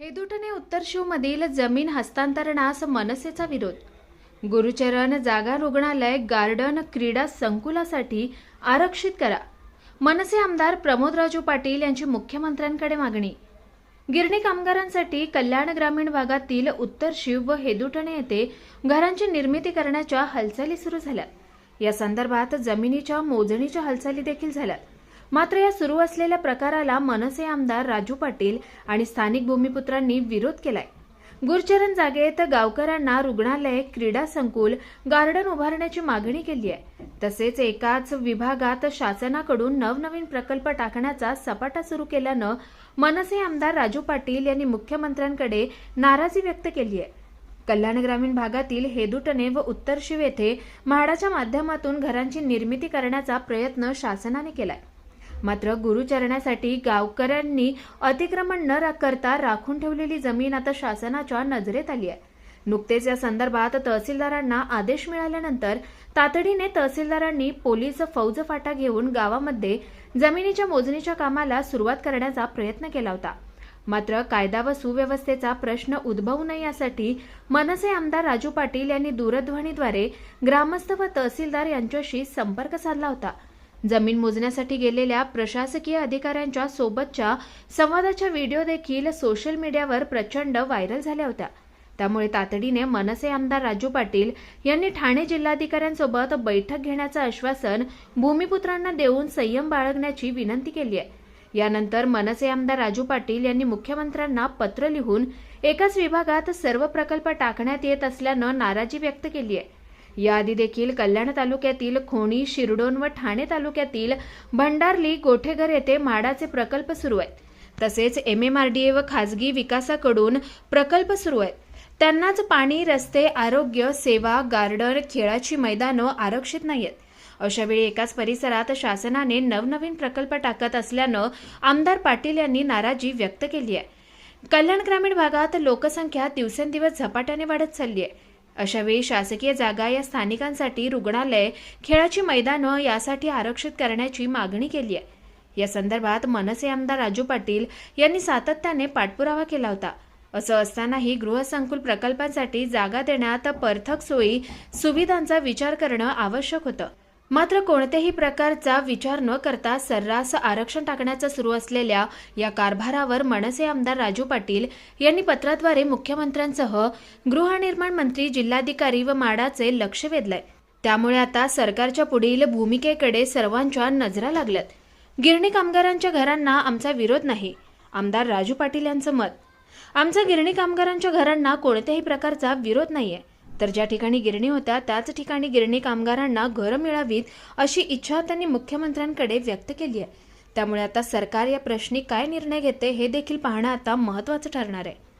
हेदुटने उत्तर शिवमधील जमीन हस्तांतरणास मनसेचा विरोध. गुरुचरण जागा रुग्णालय गार्डन क्रीडा संकुलासाठी आरक्षित करा. मनसे आमदार प्रमोदराजू पाटील यांची मुख्यमंत्र्यांकडे मागणी. गिरणी कामगारांसाठी कल्याण ग्रामीण भागातील उत्तर शिव व हेदुटणे येथे घरांची निर्मिती करण्याच्या हालचाली सुरू झाल्या. या संदर्भात जमिनीच्या मोजणीच्या हालचाली देखील झाल्या मात्र या सुरू असलेल्या प्रकाराला मनसे आमदार राजू पाटील आणि स्थानिक भूमिपुत्रांनी विरोध केलाय. गुरचरण जागेत गावकऱ्यांना रुग्णालय क्रीडा संकुल गार्डन उभारण्याची मागणी केली आहे. तसेच एकाच विभागात शासनाकडून नवनवीन प्रकल्प टाकण्याचा सपाटा सुरू केल्यानं मनसे आमदार राजू पाटील यांनी मुख्यमंत्र्यांकडे नाराजी व्यक्त केली आहे. कल्याण ग्रामीण भागातील हेदुटणे व उत्तर शिव येथे म्हाडाच्या माध्यमातून घरांची निर्मिती करण्याचा प्रयत्न शासनाने केलाय. मात्र गुरुचरणासाठी गावकऱ्यांनी अतिक्रमण न करता राखून ठेवलेली जमीन आता शासनाच्या नजरेत आली आहे. नुकतेच या संदर्भात तहसीलदारांना आदेश मिळाल्यानंतर तातडीने तहसीलदारांनी पोलीस फौज फाटा घेऊन गावामध्ये जमिनीच्या मोजणीच्या कामाला सुरुवात करण्याचा प्रयत्न केला होता. मात्र कायदा व सुव्यवस्थेचा प्रश्न उद्भवू नये यासाठी मनसे आमदार राजू पाटील यांनी दूरध्वनीद्वारे ग्रामस्थ व तहसीलदार यांच्याशी संपर्क साधला होता. जमीन मोजण्यासाठी गेलेल्या प्रशासकीय अधिकाऱ्यांच्या सोबतच्या संवादाच्या व्हिडिओ देखील सोशल मीडियावर प्रचंड व्हायरल झाल्या होत्या. त्यामुळे तातडीने मनसे आमदार राजू पाटील यांनी ठाणे जिल्हाधिकाऱ्यांसोबत बैठक घेण्याचं आश्वासन भूमिपुत्रांना देऊन संयम बाळगण्याची विनंती केली आहे. यानंतर मनसे आमदार राजू पाटील यांनी मुख्यमंत्र्यांना पत्र लिहून एकाच विभागात सर्व प्रकल्प टाकण्यात येत असल्यानं नाराजी व्यक्त केली आहे. याआधी देखील कल्याण तालुक्यातील खोणी शिरडोन व ठाणे तालुक्यातील भंडारली गोठेघर येथे म्हाडाचे प्रकल्प सुरू आहेत. तसेच एमएमआरडीए व खासगी विकासाकडून प्रकल्प सुरू आहेत. त्यांनाच पाणी रस्ते आरोग्य सेवा गार्डन खेळाची मैदानं आरक्षित नाही आहेत अशावेळी एकाच परिसरात शासनाने नवनवीन प्रकल्प टाकत असल्यानं आमदार पाटील यांनी नाराजी व्यक्त केली आहे. कल्याण ग्रामीण भागात लोकसंख्या दिवसेंदिवस झपाट्याने वाढत चालली आहे अशावेळी शासकीय जागा या स्थानिकांसाठी रुग्णालय खेळाची मैदानं यासाठी आरक्षित करण्याची मागणी केली आहे. या संदर्भात मनसे आमदार राजू पाटील यांनी सातत्याने पाठपुरावा केला होता. असं असतानाही गृहसंकुल प्रकल्पांसाठी जागा देण्यात पर्थक सोयी सुविधांचा विचार करणं आवश्यक होतं. मात्र कोणत्याही प्रकारचा विचार न करता सर्रास आरक्षण टाकण्याचं सुरू असलेल्या या कारभारावर मनसे आमदार राजू पाटील यांनी पत्राद्वारे मुख्यमंत्र्यांसह गृहनिर्माण मंत्री जिल्हाधिकारी व माडाचे लक्ष वेधलंय. त्यामुळे आता सरकारच्या पुढील भूमिकेकडे सर्वांच्या नजरा लागल्यात. गिरणी कामगारांच्या घरांना आमचा विरोध नाही आमदार राजू पाटील यांचं मत. आमचा गिरणी कामगारांच्या घरांना कोणत्याही प्रकारचा विरोध नाहीये. तर ज्या ठिकाणी गिरणी होत्या त्याच ठिकाणी गिरणी कामगारांना घरं मिळावीत अशी इच्छा त्यांनी मुख्यमंत्र्यांकडे व्यक्त केली आहे. त्यामुळे आता सरकार या प्रश्नी काय निर्णय घेते हे देखील पाहणं आता महत्त्वाचं ठरणार आहे.